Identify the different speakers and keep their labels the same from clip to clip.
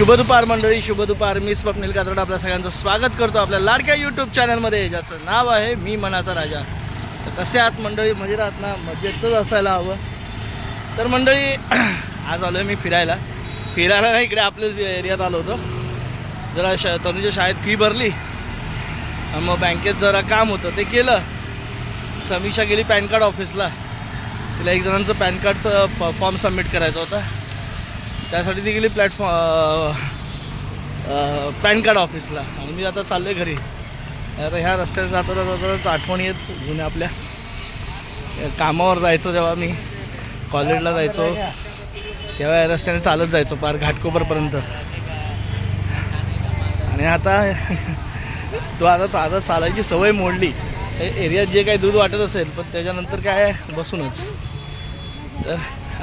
Speaker 1: शुभ दुपार मंडळी शुभ दुपार मी स्वप्नील कात्रड आपल्या सगळ्यांचं स्वागत करतो आपल्या लाडक्या यूट्यूब चॅनलमध्ये ज्याचं नाव आहे मी मनाचा राजा. तर कसे आहात मंडळी? म्हणजे मजेत आहात ना मजेतच असायला हवं. तर मंडळी आज आलो आहे मी फिरायला. फिरायला नाही इकडे आपल्याच एरियात आलो होतो. जरा श तनुच्या शाळेत फी भरली. मग बँकेत जरा काम होतं ते केलं. समीक्षा गेली पॅन कार्ड ऑफिसला. तिला एक जणांचं पॅन कार्डचं फॉर्म सबमिट करायचा होता. त्यासाठी ती गेली प्लॅटफॉर्म पॅन कार्ड ऑफिसला. आणि मी आता चाललो आहे घरी. आता ह्या रस्त्याने जाता जाता जाताच आठवणी येत जुन्या आपल्या. कामावर जायचो जेव्हा मी. कॉलेजला जायचो. तेव्हा या रस्त्याने चालत जायचो पार घाटकोपरपर्यंत आणि आता तो आता आता चालायची सवय मोडली. एरियात जे काही दूध वाटत असेल पण त्याच्यानंतर काय बसूनच. तर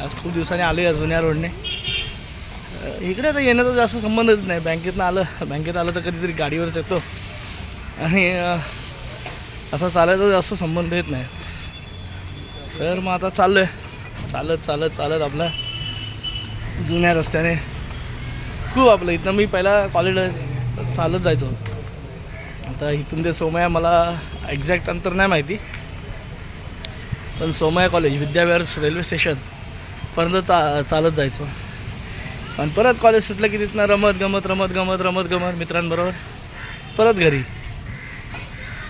Speaker 1: आज खूप दिवसांनी आलो या जुन्या रोडने इकडे आता येण्याचा जास्त संबंधच नाही. बँकेतनं आलं बँकेत आलं तर कधीतरी गाडीवरच येतो. आणि असा चालायचा जास्त संबंध येत नाही. तर मग आता चाललो आहे चालत चालत चालत आपला जुन्या रस्त्याने. खूप आपलं इथनं मी पहिला कॉलेजला चालत जायचो. आता इथून ते सोमया मला एक्झॅक्ट अंतर नाही माहिती. पण Somaiya college Vidyavihar railway station पर्यंत चा चालत जायचो. आणि परत कॉलेज सुटलं की तिथनं रमत गमत रमत गमत रमत गमत मित्रांबरोबर परत घरी.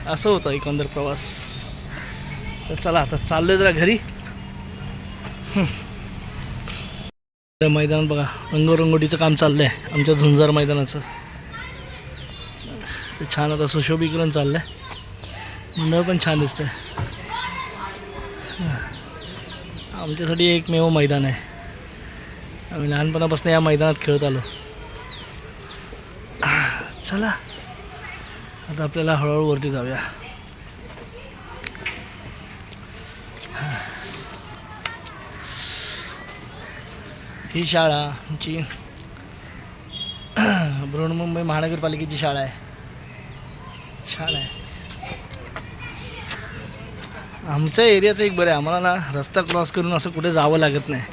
Speaker 1: असं होतं एकंदर प्रवास. तर चला आता चाललं जरा घरी. मैदान बघा रंगोरंगोटीचं काम चाललं आहे आमच्या झुंजार मैदानाचं. ते छान आता सुशोभीकरण चाललं आहे मंडळ पण छान दिसतंय. आमच्यासाठी एकमेव मैदान आहे. आम्ही लहानपणापासून या मैदानात खेळत आलो. चला आता आपल्याला हळूहळू वरती जाऊया. ही शाळा आमची बृहन्मुंबई महानगरपालिकेची शाळा आहे. शाळा आहे. आमच्या एरियाचं एक बरं आहे आम्हाला ना रस्ता क्रॉस करून असं कुठे जावं लागत नाही.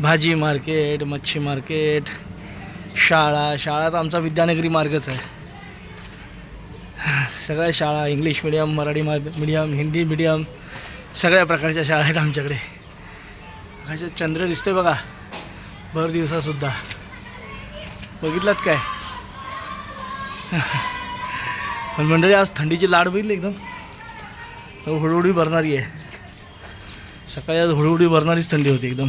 Speaker 1: भाजी मार्केट मच्छी मार्केट शाळा. शाळा तर आमचा विद्यानगरी मार्गच आहे. सगळ्या शाळा English medium Marathi medium Hindi medium सगळ्या प्रकारच्या शाळा आहेत आमच्याकडे. अशा चंद्र दिसतोय बघा. भर दिवसासुद्धा. बघितलात काय? पण मंडळी आज थंडीची लाड बघितली एकदम. हळूहळू भरणारी आहे. सकाळी आज हळूहळू भरणारीच थंडी होती एकदम.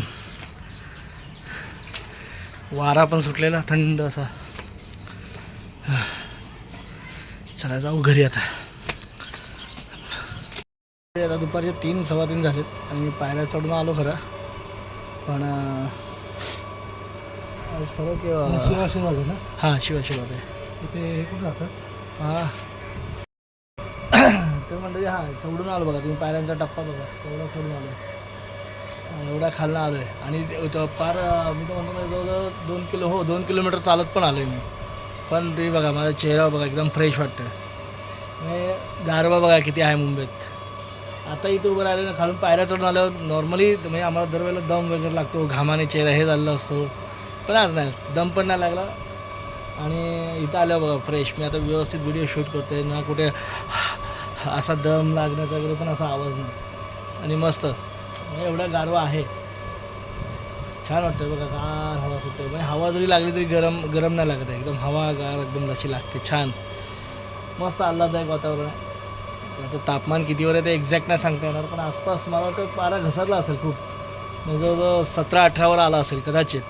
Speaker 1: वारा पण सुटलेला थंड असा. चला जाऊ घरी आता. आता दुपारचे तीन सव्वा तीन झालेत आणि मी पायऱ्या चढून आलो खरं. पण
Speaker 2: शिवाशिवाज आहे ना?
Speaker 1: हां शिवा शिवा
Speaker 2: हे कुठं राहतात?
Speaker 1: हां. तर म्हणजे हां चढून आलो बघा तुम्ही पायऱ्यांचा टप्पा बघा एवढा चढून आलो. एवढा खालनं आलो आहे आणि ते- पार मी तर म्हणतो म्हणजे जवळजवळ दोन किलो हो दोन किलोमीटर चालत पण आलो आहे मी. पण तुम्ही बघा माझा चेहरा बघा एकदम फ्रेश वाटतं म्हणजे गारवा बघा किती आहे मुंबईत. आता इथं उभं राहिलं ना खालून पायऱ्या चढून आल्यावर नॉर्मली म्हणजे आम्हाला दरवेळेला दम वगैरे लागतो घामाने चेहरा हे झालेला असतो. पण आज नाही दम पण नाही लागला. आणि इथं आलं बघा फ्रेश मी आता व्यवस्थित व्हिडिओ शूट करतोय ना कुठे असा दम लागण्याचा वगैरे पण असा आवाज नाही. आणि मस्त. एवढा गारवा आहे. छान वाटतं बघा गार हवा सुटते म्हणजे हवा जरी लागली तरी गरम गरम नाही लागत आहे. एकदम हवा गार एकदम लशी लागते. छान. मस्त आल्हाददायक वातावरण आहे. आता तापमान कितीवर आहे ते एक्झॅक्ट नाही सांगता येणार पण आसपास मला वाटतं पारा घसरला असेल खूप. म्हणजे जवळजवळ सतरा अठरावर आला असेल कदाचित.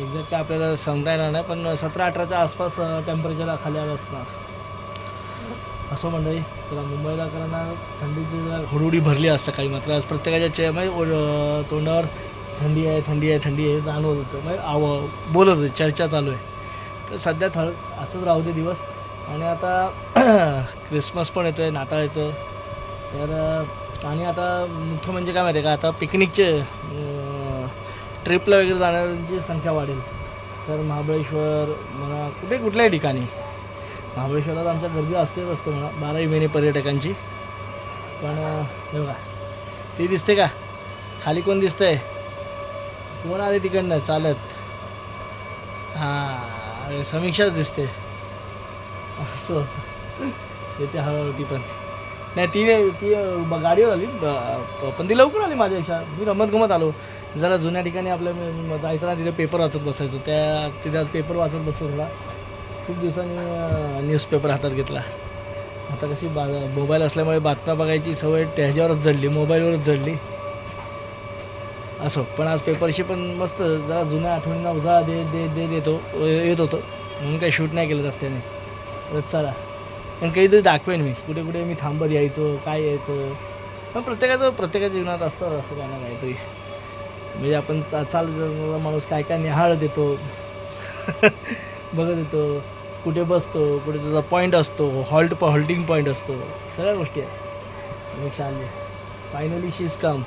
Speaker 1: एक्झॅक्ट आपल्याला सांगता येणार नाही पण सतरा अठराच्या आसपास टेम्परेचर खाली आलं असणार. असं मंडळी चला मुंबईला कारण थंडीची जरा हुडहुडी भरली आज सकाळी मात्र. आज प्रत्येकाच्या चे म्हणजे तोंडावर थंडी आहे थंडी आहे थंडी आहे जाणवत होतं. म्हणजे आव बोलत होते चर्चा चालू आहे. तर सध्या थळ असंच राहू दे दिवस. आणि आता क्रिसमस पण येतो आहे नाताळ येतो तर आणि आता मुख्य म्हणजे काय माहिती आहे का? आता पिकनिकचे ट्रिपला वगैरे जाणाऱ्यांची संख्या वाढेल. तर महाबळेश्वर म्हणा कुठे कुठल्याही ठिकाणी. महाबळेश्वरात आमच्या गर्दी असतेच असते म्हणा. बाराही महिने पर्यटकांची. पण हे बघा. ती दिसते का? खाली कोण दिसतंय? कोण आले तिकडनं? चालत. हां समीक्षाच दिसते. असं येते हळूहळू ती पण. नाही ती ती गाडीवर आली. पण ती लवकर आली माझ्यापेक्षा मी रमत गमत आलो. जरा जुन्या ठिकाणी आपल्या जायचं ना तिथे पेपर वाचत बसायचो. त्या तिथे पेपर वाचत बसतो थोडा. खूप दिवसांनी न्यूजपेपर हातात घेतला. आता कशी बा मोबाईल असल्यामुळे बातम्या बघायची सवय त्याच्यावरच जडली मोबाईलवरच जडली. असो. पण आज पेपरशी पण मस्त जरा जुन्या आठवणींना उजा दे दे दे देतो येत होतो. म्हणून काही शूट नाही केलं रस्त्याने. तर चला. पण काहीतरी दाखवेन मी. कुठे कुठे मी थांबत यायचो काय यायचं. पण प्रत्येकाचं प्रत्येकाच्या जीवनात असतं असं काय ना काहीतरी. म्हणजे आपण चा चाल माणूस काय काय निहाळत येतो बघत येतो. कुठे बसतो कुठे त्याचा पॉईंट असतो हॉल्ट हॉल्टिंग पॉईंट असतो. सगळ्या गोष्टी आहेत. मी फायनली शीज काम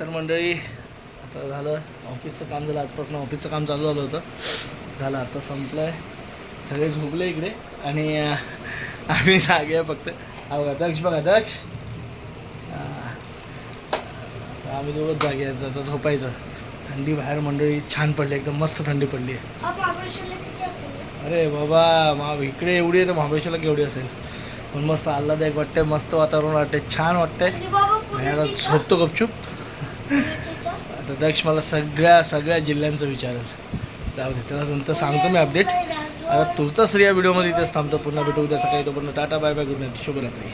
Speaker 1: तर मंडळी आता झालं ऑफिसचं काम झालं आजपासून ऑफिसचं काम चालू झालं होतं. झालं आता संपलं आहे सगळे झोपले इकडे आणि आम्ही जागे फक्त. अहो बघा दक्ष बघा दक्ष आम्ही दोघंच जागे आहेत. आता झोपायचं. थंडी बाहेर मंडळी छान पडली एकदम मस्त थंडी पडली. आहे अरे बाबा मा इकडे एवढी आहे तर महाबळेश्वरला केवढी असेल? पण मस्त आल्हादायक वाटतंय मस्त वातावरण वाटतंय छान
Speaker 3: आणि
Speaker 1: आता झोपतो गपचूप. आता दक्ष मला सगळ्या सगळ्या जिल्ह्यांचं विचारेल. जाऊ दे त्याला नंतर सांगतो मी अपडेट आता तुर्तास या व्हिडिओमध्ये इथेच थांबतो. पुन्हा भेटू उद्या सकाळी. तोपर्यंत tata bye bye good night शुभरात्री.